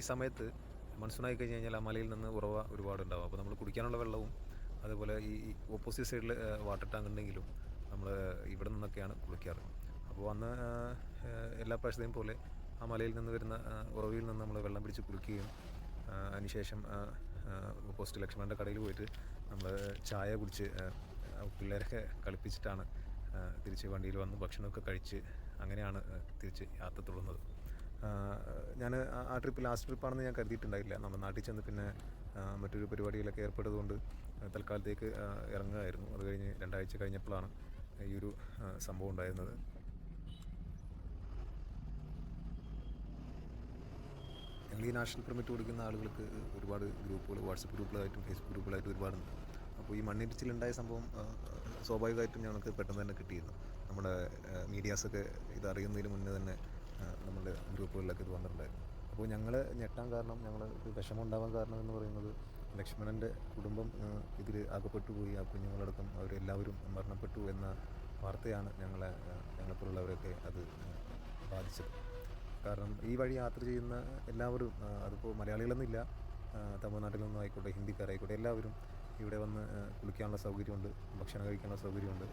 ഈ സമയത്ത് മൺസൂണായി കഴിഞ്ഞ് കഴിഞ്ഞാൽ ആ മലയിൽ നിന്ന് ഉറവ ഒരുപാടുണ്ടാവും. അപ്പോൾ നമ്മൾ കുടിക്കാനുള്ള വെള്ളവും അതുപോലെ ഈ ഓപ്പോസിറ്റ് സൈഡിൽ വാട്ടർ ടാങ്ക് ഉണ്ടെങ്കിലും നമ്മൾ ഇവിടെ നിന്നൊക്കെയാണ് കുളിക്കാറ്. അപ്പോൾ അന്ന് എല്ലാ പ്രാവശ്യത്തെയും പോലെ ആ മലയിൽ നിന്ന് വരുന്ന ഉറവയിൽ നിന്ന് നമ്മൾ വെള്ളം പിടിച്ച് കുളിക്കുകയും അതിനുശേഷം ഓപ്പോസിറ്റ് ലക്ഷ്മണന്റെ കടയിൽ പോയിട്ട് നമ്മൾ ചായ കുടിച്ച് പിള്ളേരൊക്കെ കളിപ്പിച്ചിട്ടാണ് തിരിച്ച് വണ്ടിയിൽ വന്ന് ഭക്ഷണമൊക്കെ കഴിച്ച് അങ്ങനെയാണ് തിരിച്ച് യാത്ര തുടർന്നത്. ഞാൻ ആ ട്രിപ്പ് ലാസ്റ്റ് ട്രിപ്പാണെന്ന് ഞാൻ കരുതിയിട്ടുണ്ടായില്ല. നമ്മൾ നാട്ടിൽ ചെന്ന് പിന്നെ മറ്റൊരു പരിപാടിയിലൊക്കെ ഏർപ്പെട്ടതുകൊണ്ട് തൽക്കാലത്തേക്ക് ഇറങ്ങുകയായിരുന്നു. അത് കഴിഞ്ഞ് രണ്ടാഴ്ച കഴിഞ്ഞപ്പോഴാണ് ഈ ഒരു സംഭവം ഉണ്ടായിരുന്നത്. ഞങ്ങൾ ഈ നാഷണൽ പെർമിറ്റ് കൊടുക്കുന്ന ആളുകൾക്ക് ഒരുപാട് ഗ്രൂപ്പുകൾ വാട്സപ്പ് ഗ്രൂപ്പുകളായിട്ടും ഫേസ്ബുക്ക് ഗ്രൂപ്പുകളായിട്ടും ഒരുപാടുണ്ട്. അപ്പോൾ ഈ മണ്ണിടിച്ചിലുണ്ടായ സംഭവം സ്വാഭാവികമായിട്ടും ഞങ്ങൾക്ക് പെട്ടെന്ന് തന്നെ കിട്ടിയിരുന്നു. നമ്മുടെ മീഡിയാസൊക്കെ ഇത് അറിയുന്നതിന് മുന്നേ തന്നെ ഗ്രൂപ്പുകളിലൊക്കെ ഇത് വന്നിട്ടുണ്ടായിരുന്നു. അപ്പോൾ ഞങ്ങൾ ഞെട്ടാൻ കാരണം ഞങ്ങൾ വിഷമം ഉണ്ടാവാൻ കാരണം എന്ന് പറയുന്നത് ലക്ഷ്മണന്റെ കുടുംബം ഇതിൽ അകപ്പെട്ടു പോയി ആ കുഞ്ഞുങ്ങളടക്കം അവരെല്ലാവരും മരണപ്പെട്ടു എന്ന വാർത്തയാണ് ഞങ്ങളെ ഞങ്ങളെപ്പോലുള്ളവരൊക്കെ അത് ബാധിച്ചത്. കാരണം ഈ വഴി യാത്ര ചെയ്യുന്ന എല്ലാവരും അതിപ്പോൾ മലയാളികളെന്നില്ല തമിഴ്നാട്ടിൽ നിന്നും ആയിക്കോട്ടെ ഹിന്ദിക്കാരായിക്കോട്ടെ എല്ലാവരും ഇവിടെ വന്ന് കുളിക്കാനുള്ള സൗകര്യമുണ്ട് ഭക്ഷണം കഴിക്കാനുള്ള സൗകര്യമുണ്ട്.